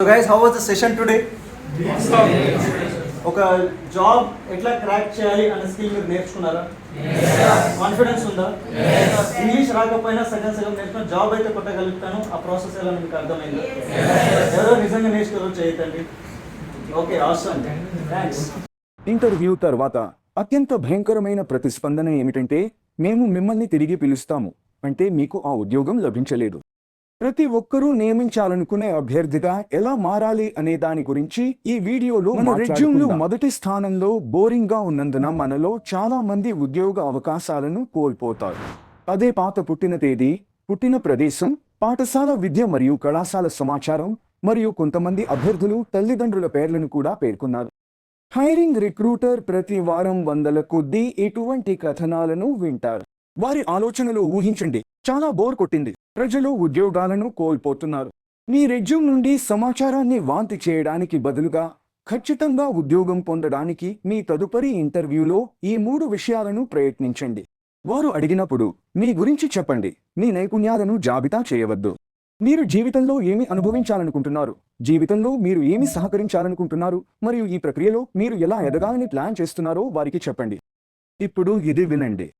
So guys, how was the session today? ఒక job ఎట్లా crack చేయాలి అనే స్కిల్ మీరు నేర్చుకున్నారా? కాన్ఫిడెన్స్ ఉందా? ఇంగ్లీష్ రాకపోయినా సగం సగం నేర్చుకుని జాబ్ అయితే కొట్టగలుగుతాను. ఆ ప్రాసెస్ ఎలా మీకు అర్థమైంది? ఎవరో నిజంగా నేర్చుకోరు చేయతండి. ఓకే అవసరం థ్యాంక్స్ ఇంటర్వ్యూ తర్వాత అత్యంత భయంకరమైన ప్రతిస్పందన ఏమిటంటే మేము మిమ్మల్ని తిరిగి పిలుస్తాము. అంటే మీకు ఆ ఉద్యోగం లభించలేదు. ప్రతి ఒక్కరూ నియమించాలనుకునే అభ్యర్థిగా ఎలా మారాలి అనే దాని గురించి ఈ వీడియోలో మన రెజ్యూమ్లు మొదటి స్థానంలో బోరింగ్గా ఉన్నందున మనలో చాలా మంది ఉద్యోగ అవకాశాలను కోల్పోతారు. అదే పాత పుట్టిన తేదీ పుట్టిన ప్రదేశం పాఠశాల విద్య మరియు కళాశాల సమాచారం మరియు కొంతమంది అభ్యర్థులు తల్లిదండ్రుల పేర్లను కూడా పేర్కొన్నారు. హైరింగ్ రిక్రూటర్ ప్రతి వారం వందల కొద్దీ ఇటువంటి కథనాలను వింటారు. వారి ఆలోచనలు ఊహించండి. చాలా బోర్ కొట్టింది. ప్రజలు ఉద్యోగాలను కోల్పోతున్నారు. మీ రెజ్యూమ్ నుండి సమాచారాన్ని వాంతి చేయడానికి బదులుగా ఖచ్చితంగా ఉద్యోగం పొందడానికి మీ తదుపరి ఇంటర్వ్యూలో ఈ మూడు విషయాలను ప్రయత్నించండి. వారు అడిగినప్పుడు మీ గురించి చెప్పండి. మీ నైపుణ్యాలను జాబితా చేయవద్దు. మీరు జీవితంలో ఏమి అనుభవించాలనుకుంటున్నారు? జీవితంలో మీరు ఏమి సహకరించాలనుకుంటున్నారు? మరియు ఈ ప్రక్రియలో మీరు ఎలా ఎదగాలని ప్లాన్ చేస్తున్నారో వారికి చెప్పండి. ఇప్పుడు ఇది వినండి.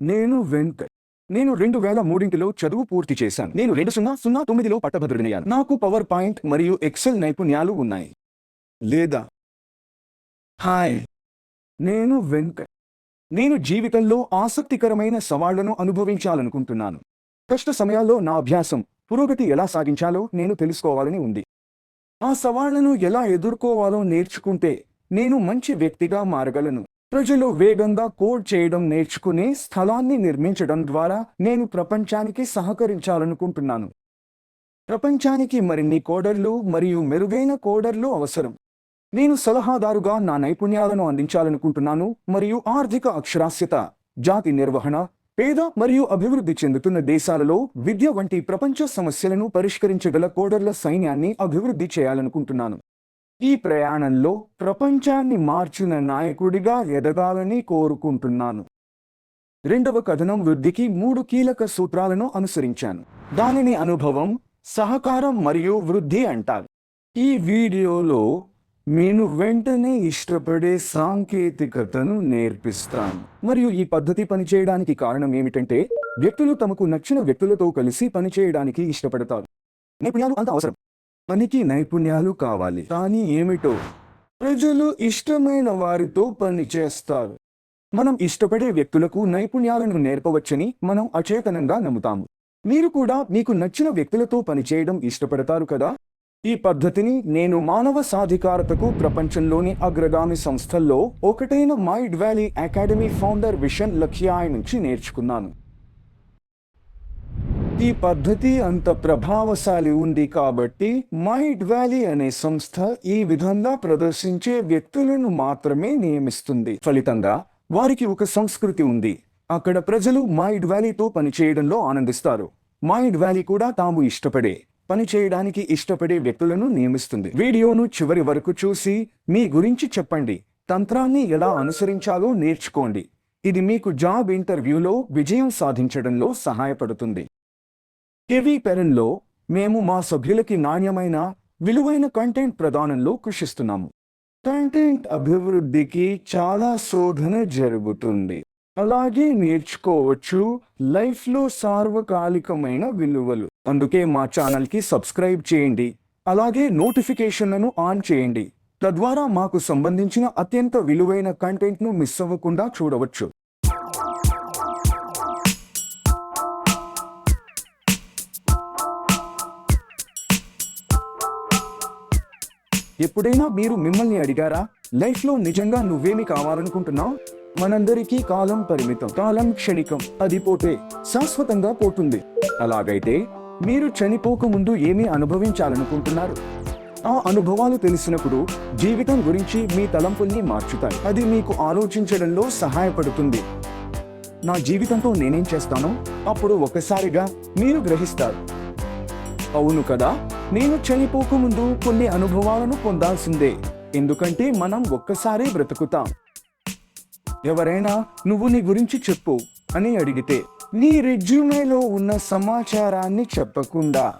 నేను వెంకట్. నేను రెండు వేల మూడింటిలో చదువు పూర్తి చేశాను. నేను రెండు సున్నా సున్నా తొమ్మిదిలో పట్టభద్రుడినయ్యాను. నాకు పవర్ పాయింట్ మరియు ఎక్సెల్ నైపుణ్యాలు ఉన్నాయి. లేదా? హాయ్. నేను వెంకట్ నేను జీవితంలో ఆసక్తికరమైన సవాళ్ళను అనుభవించాలనుకుంటున్నాను. కష్ట సమయాల్లో నా అభ్యాసం పురోగతి ఎలా సాగించాలో నేను తెలుసుకోవాలని ఉంది. ఆ సవాళ్ళను ఎలా ఎదుర్కోవాలో నేర్చుకుంటే నేను మంచి వ్యక్తిగా మారగలను. ప్రజలు వేగంగా కోడ్ చేయడం నేర్చుకునే స్థలాన్ని నిర్మించడం ద్వారా నేను ప్రపంచానికి సహకరించాలనుకుంటున్నాను. ప్రపంచానికి మరిన్ని కోడర్లు మరియు మెరుగైన కోడర్లు అవసరం. నేను సలహాదారుగా నా నైపుణ్యాలను అందించాలనుకుంటున్నాను మరియు ఆర్థిక అక్షరాస్యత జాతి నిర్వహణ పేద మరియు అభివృద్ధి చెందుతున్న దేశాలలో విద్య వంటి ప్రపంచ సమస్యలను పరిష్కరించగల కోడర్ల సైన్యాన్ని అభివృద్ధి చేయాలనుకుంటున్నాను. ఈ ప్రయాణంలో ప్రపంచాన్ని మార్చిన నాయకుడిగా ఎదగాలని కోరుకుంటున్నాను. రెండవ కథనం వృద్ధికి మూడు కీలక సూత్రాలను అనుసరించాను. దానిని అనుభవం సహకారం మరియు వృద్ధి అంటారు. ఈ వీడియోలో నేను వెంటనే ఇష్టపడే సాంకేతికతను నేర్పిస్తాను. మరియు ఈ పద్ధతి పనిచేయడానికి కారణం ఏమిటంటే వ్యక్తులు తమకు నచ్చిన వ్యక్తులతో కలిసి పనిచేయడానికి ఇష్టపడతారు. నైపుణ్యాలు అంత అవసరం. పనికి నైపుణ్యాలు కావాలి. కానీ ఏమిటో? ప్రజలు ఇష్టమైన వారితో పని చేస్తారు. మనం ఇష్టపడే వ్యక్తులకు నైపుణ్యాలను నేర్పవచ్చని మనం అచేతనంగా నమ్ముతాము. మీరు కూడా మీకు నచ్చిన వ్యక్తులతో పనిచేయడం ఇష్టపడతారు కదా? ఈ పద్ధతిని నేను మానవ సాధికారతకు ప్రపంచంలోని అగ్రగామి సంస్థల్లో ఒకటైన Mind Valley academy founder Vishen Lakhiani నుంచి నేర్చుకున్నాను. ఈ పద్ధతి అంత ప్రభావశాలి ఉంది కాబట్టి మైట్ వ్యాలీ అనే సంస్థ ఈ విధంగా ప్రదర్శించే వ్యక్తులను మాత్రమే నియమిస్తుంది. ఫలితంగా వారికి ఒక సంస్కృతి ఉంది. అక్కడ ప్రజలు మైడ్ వ్యాలీతో పనిచేయడంలో ఆనందిస్తారు. మైడ్ వ్యాలీ కూడా తాము ఇష్టపడే పని చేయడానికి ఇష్టపడే వ్యక్తులను నియమిస్తుంది. వీడియోను చివరి వరకు చూసి మీ గురించి చెప్పండి. తంత్రాన్ని ఎలా అనుసరించాలో నేర్చుకోండి. ఇది మీకు జాబ్ ఇంటర్వ్యూలో విజయం సాధించడంలో సహాయపడుతుంది. కెవీ పెరన్లో మేము మా సభ్యులకి నాణ్యమైన విలువైన కంటెంట్ ప్రదానంలో కృషిస్తున్నాము. కంటెంట్ అభివృద్ధికి చాలా శోధన జరుగుతుంది. అలాగే నేర్చుకోవచ్చు లైఫ్లో సార్వకాలికమైన విలువలు. అందుకే మా ఛానల్కి సబ్స్క్రైబ్ చేయండి. అలాగే నోటిఫికేషన్లను ఆన్ చేయండి. తద్వారా మాకు సంబంధించిన అత్యంత విలువైన కంటెంట్ను మిస్ అవ్వకుండా చూడవచ్చు. ఎప్పుడైనా మీరు మిమ్మల్ని అడిగారా? లైఫ్లో నిజంగా నువ్వేమి కావాలనుకుంటున్నావు? మనందరికీ కాలం పరిమితం కాలం క్షణికం అది పోతే శాశ్వతంగా పోతుంది. అలాగైతే మీరు చనిపోక ముందు ఏమి అనుభవించాలనుకుంటున్నారు? ఆ అనుభవాలు తెలిసినప్పుడు జీవితం గురించి మీ తలంపుల్ని మార్చుతాయి. అది మీకు ఆలోచించడంలో సహాయపడుతుంది. నా జీవితంతో నేనేం చేస్తానో అప్పుడు ఒకసారిగా మీరు గ్రహిస్తారు. అవును కదా? నేను చనిపోకముందు కొన్ని అనుభవాలను పొందాల్సిందే. ఎందుకంటే మనం ఒక్కసారి బ్రతుకుతాం. ఎవరైనా నువ్వు నీ గురించి చెప్పు అని అడిగితే నీ రెజ్యూమేలో ఉన్న సమాచారాన్ని చెప్పకుండా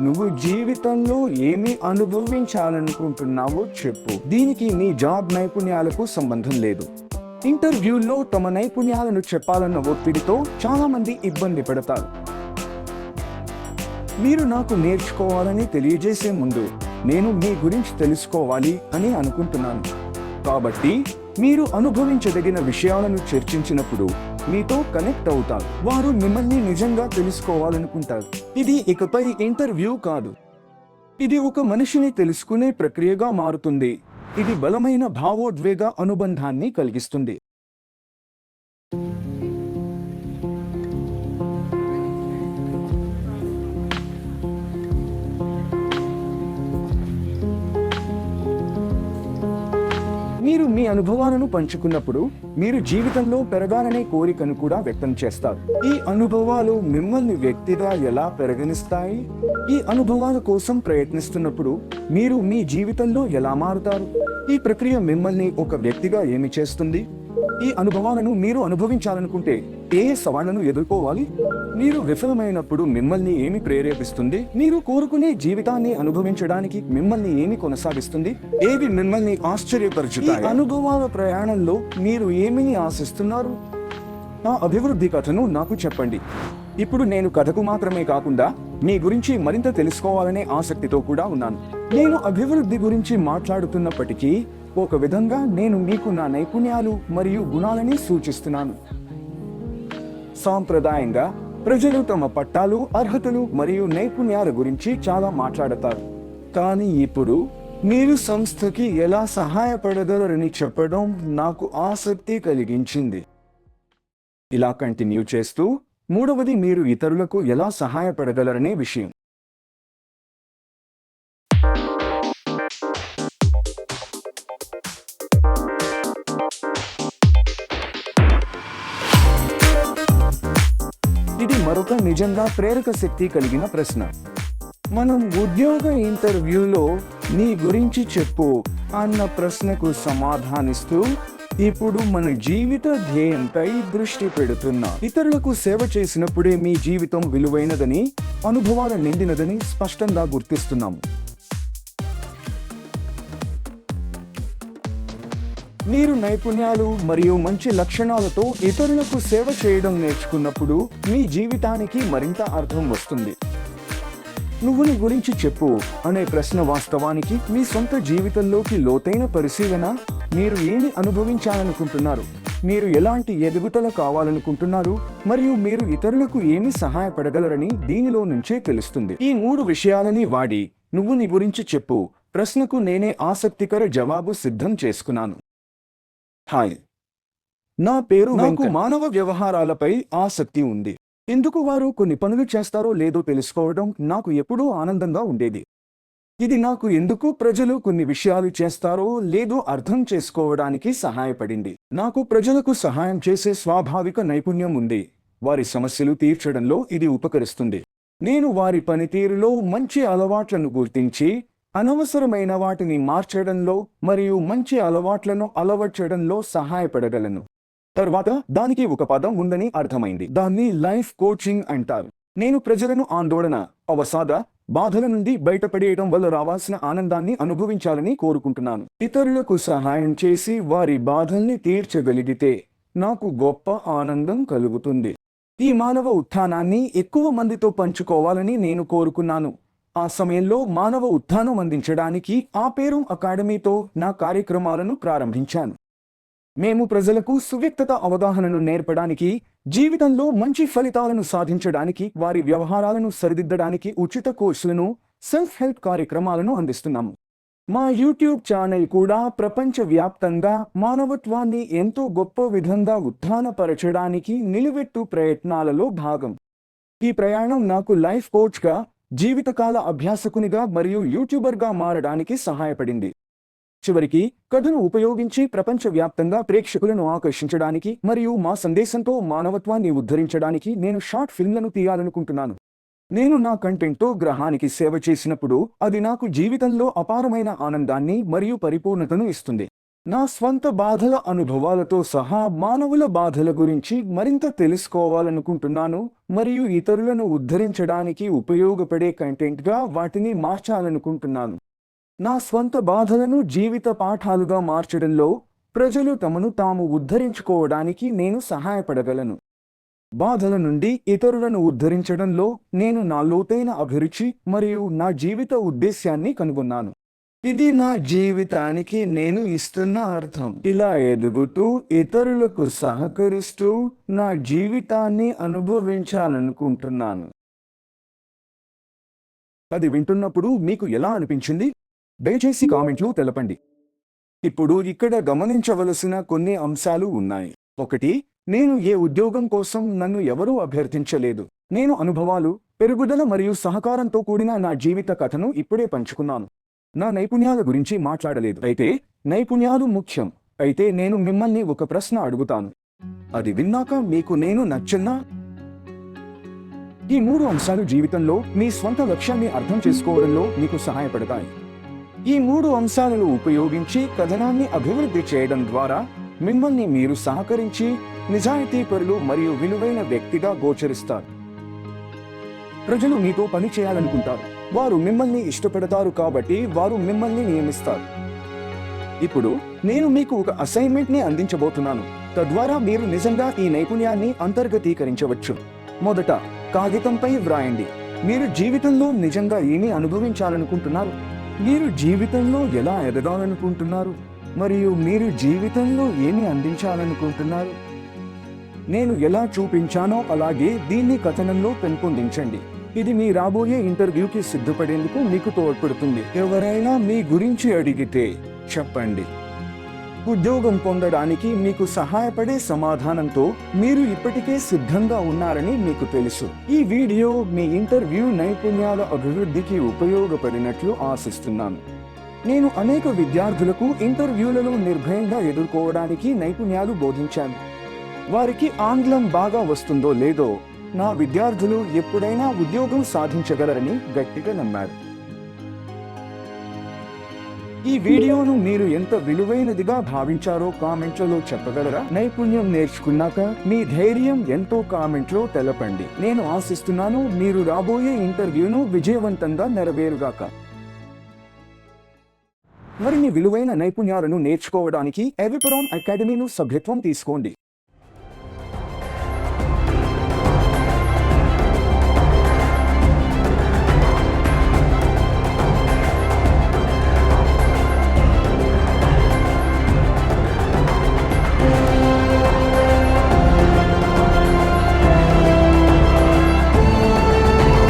నువ్వు జీవితంలో ఏమి అనుభవించాలనుకుంటున్నావో చెప్పు. దీనికి నీ జాబ్ నైపుణ్యాలకు సంబంధం లేదు. ఇంటర్వ్యూల్లో తమ నైపుణ్యాలను చెప్పాలన్న ఒత్తిడితో చాలా మంది ఇబ్బంది పడతారు. మీరు నాకు నేర్చుకోవాలని తెలియజేసే ముందు నేను మీ గురించి తెలుసుకోవాలి అని అనుకుంటున్నాను. కాబట్టి మీరు అనుభవించదగిన విషయాలను చర్చించినప్పుడు మీతో కనెక్ట్ అవుతారు. వారు మిమ్మల్ని నిజంగా తెలుసుకోవాలనుకుంటారు. ఇది ఇకపై ఇంటర్వ్యూ కాదు. ఇది ఒక మనిషిని తెలుసుకునే ప్రక్రియగా మారుతుంది. ఇది బలమైన భావోద్వేగ అనుబంధాన్ని కలిగిస్తుంది. మీ అనుభవాలను పంచుకున్నప్పుడు మీరు జీవితంలో పెరగాలనే కోరికను కూడా వ్యక్తం చేస్తారు. ఈ అనుభవాలు మిమ్మల్ని వ్యక్తిగా ఎలా పెరగనిస్తాయి ఈ అనుభవాల కోసం ప్రయత్నిస్తున్నప్పుడు మీరు మీ జీవితంలో ఎలా మారుతారు? ఈ ప్రక్రియ మిమ్మల్ని ఒక వ్యక్తిగా ఏమి చేస్తుంది? ఈ అనుభవాలను మీరు అనుభవించాలనుకుంటే ఏ సవాళ్ళను ఎదుర్కోవాలి? మీరు విఫలమైనప్పుడు మిమ్మల్ని ఏమి ప్రేరేపిస్తుంది? మీరు కోరుకునే జీవితాన్ని అనుభవించడానికి మిమ్మల్ని ఏమి కొనసాగిస్తుంది? ఏవి మిమ్మల్ని ఆశ్చర్యపరచుతాయి? అనుభవాల ప్రయాణంలో మీరు ఏమిని ఆశిస్తున్నారు? నా అభివృద్ధి కథను నాకు చెప్పండి. ఇప్పుడు నేను కథకు మాత్రమే కాకుండా మీ గురించి మరింత తెలుసుకోవాలనే ఆసక్తితో కూడా ఉన్నాను. నేను అభివృద్ధి గురించి మాట్లాడుతున్నప్పటికీ ఒక విధంగా నేను మీకు నా నైపుణ్యాలు మరియు గుణాలని సూచిస్తున్నాను. సాంప్రదాయంగా ప్రజలు తమ పట్టాలు అర్హతలు మరియు నైపుణ్యాల గురించి చాలా మాట్లాడతారు. కానీ ఇప్పుడు మీరు సంస్థకి ఎలా సహాయపడగలరని చెప్పడం నాకు ఆసక్తి కలిగించింది. ఇలా కంటిన్యూ చేస్తూ మూడవది మీరు ఇతరులకు ఎలా సహాయపడగలరనే విషయం. ఒక నిజంగా ప్రేరక శక్తి కలిగిన ప్రశ్న. మనం ఉద్యోగ ఇంటర్వ్యూలో నీ గురించి చెప్పు అన్న ప్రశ్నకు సమాధానిస్తూ ఇప్పుడు మన జీవిత ధ్యేయంపై దృష్టి పెడుతున్నా. ఇతరులకు సేవ చేసినప్పుడే మీ జీవితం విలువైనదని అనుభవాల నిండినదని స్పష్టంగా గుర్తిస్తున్నాము. మీరు నైపుణ్యాలు మరియు మంచి లక్షణాలతో ఇతరులకు సేవ చేయడం నేర్చుకున్నప్పుడు మీ జీవితానికి మరింత అర్థం వస్తుంది. నువ్వు నీ గురించి చెప్పు అనే ప్రశ్న వాస్తవానికి మీ సొంత జీవితంలోకి లోతైన పరిశీలన మీరు ఏమి అనుభవించాలనుకుంటున్నారు? మీరు ఎలాంటి ఎదుగుదల కావాలనుకుంటున్నారు? మరియు మీరు ఇతరులకు ఏమి సహాయపడగలరని దీనిలో నుంచే తెలుస్తుంది. ఈ మూడు విషయాలని వాడి. నువ్వు నీ గురించి చెప్పు. ప్రశ్నకు నేనే ఆసక్తికర జవాబు సిద్ధం చేసుకున్నాను. హాయ్. నా పేరు నాకు మానవ వ్యవహారాలపై ఆసక్తి ఉంది. ఎందుకు వారు కొన్ని పనులు చేస్తారో లేదో తెలుసుకోవడం నాకు ఎప్పుడూ ఆనందంగా ఉండేది. ఇది నాకు ఎందుకు ప్రజలు కొన్ని విషయాలు చేస్తారో లేదో అర్థం చేసుకోవడానికి సహాయపడింది. నాకు ప్రజలకు సహాయం చేసే స్వాభావిక నైపుణ్యం ఉంది. వారి సమస్యలు తీర్చడంలో ఇది ఉపకరిస్తుంది. నేను వారి పనితీరులో మంచి అలవాట్లను గుర్తించి అనవసరమైన వాటిని మార్చడంలో మరియు మంచి అలవాట్లను అలవర్చడంలో సహాయపడగలను. తర్వాత దానికి ఒక పదం ఉందని అర్థమైంది. దాన్ని లైఫ్ కోచింగ్ అంటారు. నేను ప్రజలను ఆందోళన అవసాద బాధల నుండి బయటపడేయడం వల్ల రావాల్సిన ఆనందాన్ని అనుభవించాలని కోరుకుంటున్నాను. ఇతరులకు సహాయం చేసి వారి బాధల్ని తీర్చగలిగితే నాకు గొప్ప ఆనందం కలుగుతుంది. ఈ మానవ ఉత్థానాన్ని ఎక్కువ మందితో పంచుకోవాలని నేను కోరుకున్నాను. ఆ సమయంలో మానవ ఉత్థానం అందించడానికి ఆ పేరు అకాడమీతో నా కార్యక్రమాలను ప్రారంభించాను. మేము ప్రజలకు సువ్యక్తత అవగాహనను నేర్పడానికి జీవితంలో మంచి ఫలితాలను సాధించడానికి వారి వ్యవహారాలను సరిదిద్దడానికి ఉచిత కోర్సులను సెల్ఫ్ హెల్ప్ కార్యక్రమాలను అందిస్తున్నాము. మా యూట్యూబ్ ఛానల్ కూడా ప్రపంచవ్యాప్తంగా మానవత్వాన్ని ఎంతో గొప్ప విధంగా ఉత్థానపరచడానికి నిలువెట్టు ప్రయత్నాలలో భాగం. ఈ ప్రయాణం నాకు లైఫ్ కోచ్గా జీవితకాల అభ్యాసకునిగా మరియు యూట్యూబర్గా మారడానికి సహాయపడింది. చివరికి కథను ఉపయోగించి ప్రపంచవ్యాప్తంగా ప్రేక్షకులను ఆకర్షించడానికి మరియు మా సందేశంతో మానవత్వాన్ని ఉద్ధరించడానికి నేను షార్ట్ ఫిల్మ్లను తీయాలనుకుంటున్నాను. నేను నా కంటెంట్తో గ్రహానికి సేవ చేసినప్పుడు అది నాకు జీవితంలో అపారమైన ఆనందాన్ని మరియు పరిపూర్ణతను ఇస్తుంది. నా స్వంత బాధల అనుభవాలతో సహా మానవుల బాధల గురించి మరింత తెలుసుకోవాలనుకుంటున్నాను మరియు ఇతరులను ఉద్ధరించడానికి ఉపయోగపడే కంటెంట్గా వాటిని మార్చాలనుకుంటున్నాను. నా స్వంత బాధలను జీవిత పాఠాలుగా మార్చడంలో ప్రజలు తమను తాము ఉద్ధరించుకోవడానికి నేను సహాయపడగలను. బాధల నుండి ఇతరులను ఉద్ధరించడంలో నేను నా లోతైన అభిరుచి మరియు నా జీవిత ఉద్దేశ్యాన్ని కనుగొన్నాను. ఇది నా జీవితానికి నేను ఇస్తున్న అర్థం. ఇలా ఎదుగుతూ ఇతరులకు సహకరిస్తూ నా జీవితాన్ని అనుభవించాలనుకుంటున్నాను. అది వింటున్నప్పుడు మీకు ఎలా అనిపించింది? దయచేసి కామెంట్లు తెలపండి. ఇప్పుడు ఇక్కడ గమనించవలసిన కొన్ని అంశాలు ఉన్నాయి. ఒకటి నేను ఏ ఉద్యోగం కోసం నన్ను ఎవరూ అభ్యర్థించలేదు. నేను అనుభవాలు పెరుగుదల మరియు సహకారంతో కూడిన నా జీవిత కథను ఇప్పుడే పంచుకున్నాను. నా నైపుణ్యాల గురించి మాట్లాడలేదు. అయితే నైపుణ్యాలు ముఖ్యం. అయితే నేను మిమ్మల్ని ఒక ప్రశ్న అడుగుతాను. అది విన్నాక మీకు నేను నచ్చిందా ఈ మూడు అంశాలు జీవితంలో మీ స్వంత లక్ష్యాన్ని అర్థం చేసుకోవడంలో మీకు సహాయపడతాయి. ఈ మూడు అంశాలను ఉపయోగించి కథనాన్ని అభివృద్ధి చేయడం ద్వారా మిమ్మల్ని మీరు సహకరించి నిజాయితీపరులు మరియు విలువైన వ్యక్తిగా గోచరిస్తారు. ప్రజలు మీతో పని చేయాలనుకుంటారు. వారు మిమ్మల్ని ఇష్టపడతారు కాబట్టి వారు మిమ్మల్ని నియమిస్తారు. ఇప్పుడు నేను మీకు ఒక అసైన్మెంట్ని అందించబోతున్నాను. తద్వారా మీరు నిజంగా ఈ నైపుణ్యాన్ని అంతర్గతీకరించవచ్చు. మొదట కాగితంపై వ్రాయండి. మీరు జీవితంలో నిజంగా ఏమి అనుభవించాలనుకుంటున్నారు? మీరు జీవితంలో ఎలా ఎదగాలనుకుంటున్నారు? మరియు మీరు జీవితంలో ఏమి అందించాలనుకుంటున్నారు? నేను ఎలా చూపించానో అలాగే దీన్ని కథనంలో పెంపొందించండి. ఇది మీ రాబోయే ఇంటర్వ్యూకి సిద్ధపడేందుకు మీకు తోడ్పడుతుంది. ఎవరైనా మీ గురించి అడిగితే చెప్పండి. ఉద్యోగం పొందడానికి మీకు సహాయపడే సమాధానంతో మీరు ఇప్పటికే సిద్ధంగా ఉన్నారని మీకు తెలుసు. ఈ వీడియో మీ ఇంటర్వ్యూ నైపుణ్యాల అభివృద్ధికి ఉపయోగపడినట్లు ఆశిస్తున్నాను. నేను అనేక విద్యార్థులకు ఇంటర్వ్యూలలో నిర్భయంగా ఎదుర్కోవడానికి నైపుణ్యాలు బోధించాను. వారికి ఆంగ్లం బాగా వస్తుందో లేదో నా విద్యార్థులు ఎప్పుడైనా ఉద్యోగం సాధించగలరని గట్టిగా నమ్మారు. ఈ వీడియోను మీరు ఎంత విలువైనదిగా భావించారో కామెంట్లలో చెప్పగలరా? నైపుణ్యం నేర్చుకున్నాక మీ ధైర్యం ఎంతో కామెంట్లో తెలపండి. నేను ఆశిస్తున్నాను మీరు రాబోయే ఇంటర్వ్యూను విజయవంతంగా నెరవేరుగాక. మరిన్ని విలువైన నైపుణ్యాలను నేర్చుకోవడానికి ఎవిపురాన్ అకాడమీను సభ్యత్వం తీసుకోండి.